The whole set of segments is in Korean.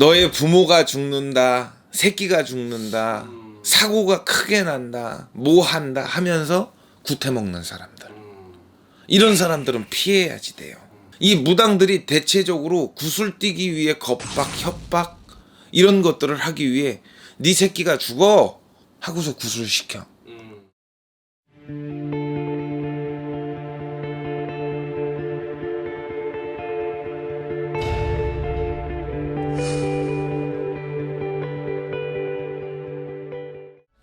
너의 부모가 죽는다, 새끼가 죽는다, 사고가 크게 난다, 뭐 한다 하면서 구태 먹는 사람들. 이런 사람들은 피해야지 돼요. 이 무당들이 대체적으로 구슬 뛰기 위해 겁박, 협박 이런 것들을 하기 위해 네 새끼가 죽어 하고서 구슬 시켜.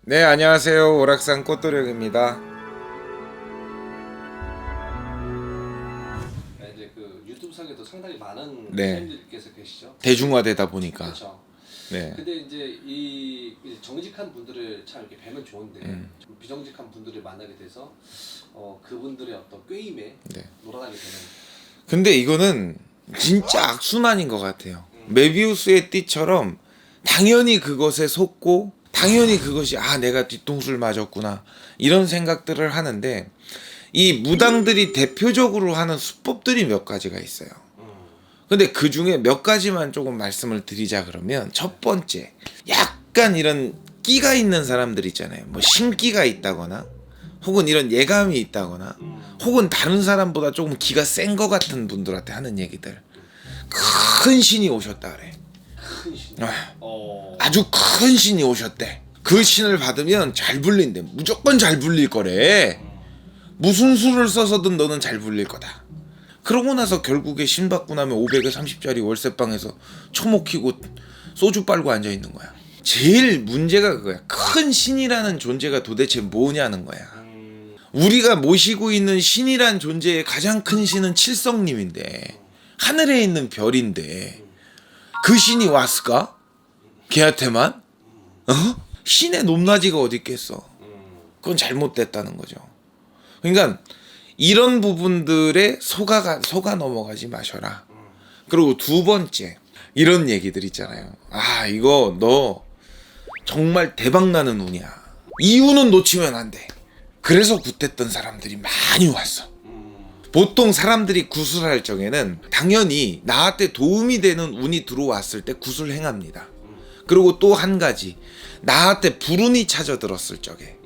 네, 안녕하세요. 오락산 꽃도령입니다. 네, 이제 그 유튜브 상에도 상당히 많은 네. 선생님들께서 계시죠. 대중화되다 보니까. 그렇죠. 네. 근데 이제 이 정직한 분들을 참 이렇게 뵈면 좋은데 음. 좀 비정직한 분들을 만나게 돼서 어 그분들의 어떤 꾀임에 네. 놀아나게 되는. 근데 이거는 진짜 악순환인 것 같아요. 메비우스의 띠처럼 당연히 그것에 속고 당연히 그것이 아 내가 뒤통수를 맞았구나 이런 생각들을 하는데 이 무당들이 대표적으로 하는 수법들이 몇 가지가 있어요. 음. 근데 그 중에 몇 가지만 조금 말씀을 드리자 그러면 첫 번째 약간 이런 끼가 있는 사람들 있잖아요. 뭐 신기가 있다거나 혹은 이런 예감이 있다거나 음. 혹은 다른 사람보다 조금 기가 센 것 같은 분들한테 하는 얘기들 큰 신이 오셨다 그래 큰 신. 아, 어. 아주 큰 신이 오셨대 그 신을 받으면 잘 불린대 무조건 잘 불릴 거래 무슨 수를 써서든 너는 잘 불릴 거다 그러고 나서 결국에 신 받고 나면 500에 30짜리 월세방에서 초목히고 소주 빨고 앉아 있는 거야 제일 문제가 그거야 큰 신이라는 존재가 도대체 뭐냐는 거야 음. 우리가 모시고 있는 신이란 존재의 가장 큰 신은 칠성님인데 하늘에 있는 별인데 그 신이 왔을까? 걔한테만? 어? 신의 높낮이가 어디 있겠어? 음. 그건 잘못됐다는 거죠. 그러니까 이런 부분들에 속아가 속아 넘어가지 마셔라. 그리고 두 번째 이런 얘기들 있잖아요. 아 이거 너 정말 대박 나는 운이야. 이 운은 놓치면 안 돼. 그래서 굿했던 사람들이 많이 왔어. 음. 보통 사람들이 구슬할 적에는 당연히 나한테 도움이 되는 운이 들어왔을 때 구슬 행합니다. 그리고 또 한 가지 나한테 불운이 찾아들었을 적에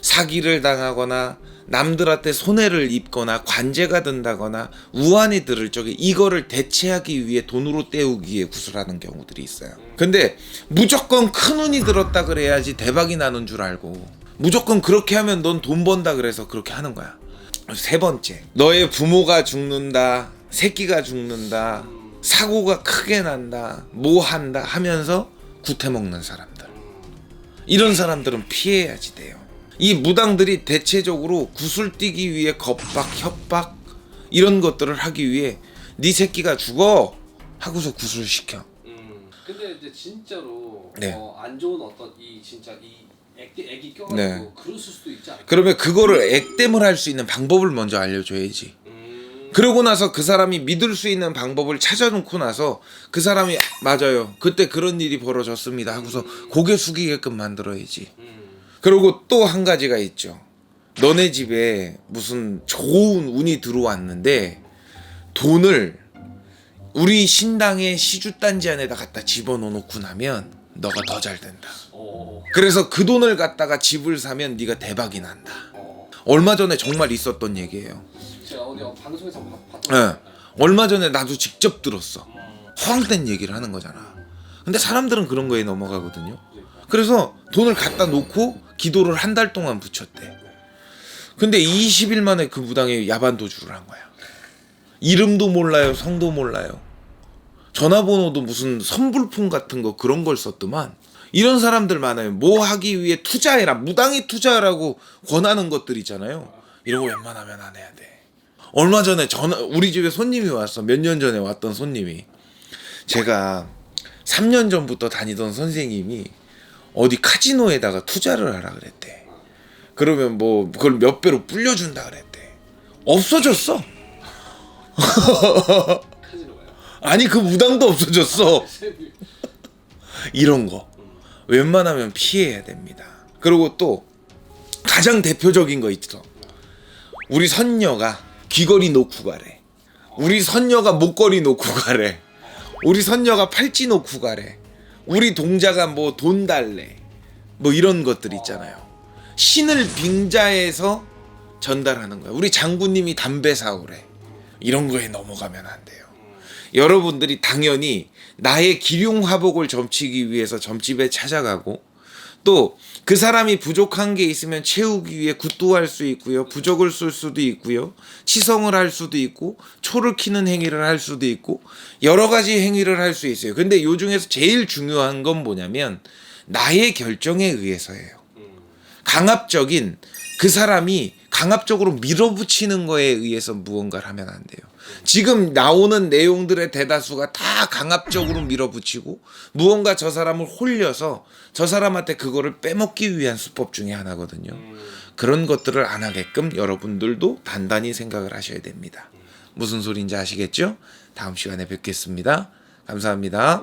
사기를 당하거나 남들한테 손해를 입거나 관제가 된다거나 우환이 들을 적에 이거를 대체하기 위해 돈으로 때우기 위해 구슬하는 경우들이 있어요. 근데 무조건 큰 운이 들었다 그래야지 대박이 나는 줄 알고 무조건 그렇게 하면 넌 돈 번다 그래서 그렇게 하는 거야. 세 번째, 너의 부모가 죽는다, 새끼가 죽는다, 사고가 크게 난다, 뭐 한다 하면서 구태 먹는 사람들. 이런 사람들은 피해야지 돼요. 이 무당들이 대체적으로 구슬 뛰기 위해 겁박, 협박 이런 것들을 하기 위해 네 새끼가 죽어 하고서 구슬 시켜. 음. 근데 이제 진짜로 네. 어, 안 좋은 어떤 이 진짜 이 애기 애기 껴가지고 네. 그랬을 수도 있지 않을까? 그러면 그거를 액땜을 할 수 있는 방법을 먼저 알려줘야지. 음. 그러고 나서 그 사람이 믿을 수 있는 방법을 찾아놓고 나서 그 사람이 아, 맞아요. 그때 그런 일이 벌어졌습니다 하고서 고개 숙이게끔 만들어야지. 음. 그리고 또 한 가지가 있죠. 너네 집에 무슨 좋은 운이 들어왔는데 돈을 우리 신당의 시주단지 안에다 갖다 집어넣어 놓고 나면 너가 더 잘 된다. 어. 그래서 그 돈을 갖다가 집을 사면 네가 대박이 난다. 어. 얼마 전에 정말 있었던 얘기예요. 제가 어디 방송에서 봤- 봤던 예. 거. 얼마 전에 나도 직접 들었어. 음. 허황된 얘기를 하는 거잖아. 근데 사람들은 그런 거에 넘어가거든요. 그래서 돈을 갖다 놓고 기도를 한 달 동안 붙였대. 근데 20일 만에 그 무당에 야반 도주를 한 거야. 이름도 몰라요, 성도 몰라요. 전화번호도 무슨 선불품 같은 거 그런 걸 썼더만. 이런 사람들 많아요. 뭐 하기 위해 투자해라, 무당이 투자하라고 권하는 것들 있잖아요. 이런 거 웬만하면 안 해야 돼. 얼마 전에 전화 우리 집에 손님이 왔어. 몇 년 전에 왔던 손님이. 제가 3년 전부터 다니던 선생님이 어디 카지노에다가 투자를 하라 그랬대. 그러면 뭐 그걸 몇 배로 불려준다 그랬대. 없어졌어. 아니 그 무당도 없어졌어. 이런 거 웬만하면 피해야 됩니다. 그리고 또 가장 대표적인 거 있어. 우리 선녀가 귀걸이 놓고 가래. 우리 선녀가 목걸이 놓고 가래. 우리 선녀가 팔찌 놓고 가래. 우리 동자가 뭐 돈 달래. 뭐 이런 것들 있잖아요. 신을 빙자해서 전달하는 거야. 우리 장군님이 담배 사오래. 이런 거에 넘어가면 안 돼요. 여러분들이 당연히 나의 기륭화복을 점치기 위해서 점집에 찾아가고 또 그 사람이 부족한 게 있으면 채우기 위해 굿도할 수 있고요. 부적을 쓸 수도 있고요. 치성을 할 수도 있고 초를 키는 행위를 할 수도 있고 여러 가지 행위를 할 수 있어요. 근데 요 중에서 제일 중요한 건 뭐냐면 나의 결정에 의해서예요. 강압적인 그 사람이 강압적으로 밀어붙이는 거에 의해서 무언가를 하면 안 돼요. 지금 나오는 내용들의 대다수가 다 강압적으로 밀어붙이고 무언가 저 사람을 홀려서 저 사람한테 그거를 빼먹기 위한 수법 중에 하나거든요. 그런 것들을 안 하게끔 여러분들도 단단히 생각을 하셔야 됩니다. 무슨 소리인지 아시겠죠? 다음 시간에 뵙겠습니다. 감사합니다.